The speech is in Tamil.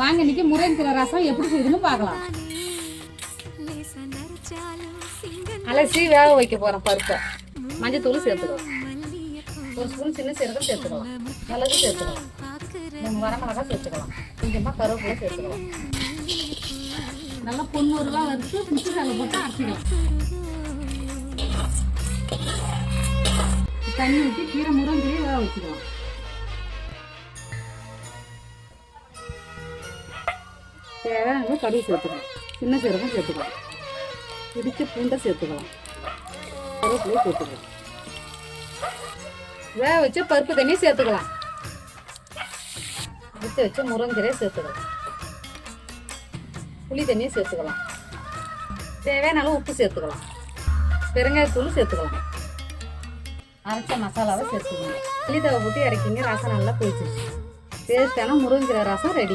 வாங்க இன்னைக்கு முருங்கைக்கீரை ரசம் எப்படி செய்யுதுன்னு பார்க்கலாம். அலசி வேக வைக்க போகிறோம் பருப்பை. மஞ்சத்தூள் சேர்த்துக்கலாம். ஒரு ஸ்பூன் சின்ன சீரகம் சேர்த்துக்கலாம். மிளகு சேர்த்துக்கலாம். மூணு வரமிளகா சேர்த்துக்கலாம். கொஞ்சமாக கருவேப்பிலை சேர்த்துக்கலாம். நல்லா பொண்ணூறுவா வறுத்து மிக்சி சாலை போட்டு அரைச்சிக்கலாம். தண்ணி ஊற்றி கீரை முருங்கீரை வேக வச்சுக்கலாம். தேவையான கடுகு சேர்த்துக்கலாம். சின்ன சீரகம் சேர்த்துக்கலாம். இடித்த பூண்டை சேர்த்துக்கலாம். கருவேப்பிலை சேர்த்துக்கலாம். வேக வச்ச பருப்பு தண்ணி சேர்த்துக்கலாம். எடுத்து வச்சு முருங்கீரை சேர்த்துக்கலாம். புளி தண்ணியை சேர்த்துக்கலாம். தேவையான அளவு உப்பு சேர்த்துக்கலாம். பெருங்காயத்தூள் சேர்த்துக்கலாம். அரைச்ச மசாலாவை சேர்த்துக்கணும் புளி தவை போட்டு இறக்கிங்க ரசம் நல்லா போயிடுச்சு டேஸ்டான முருங்கீரை ரசம் ரெடி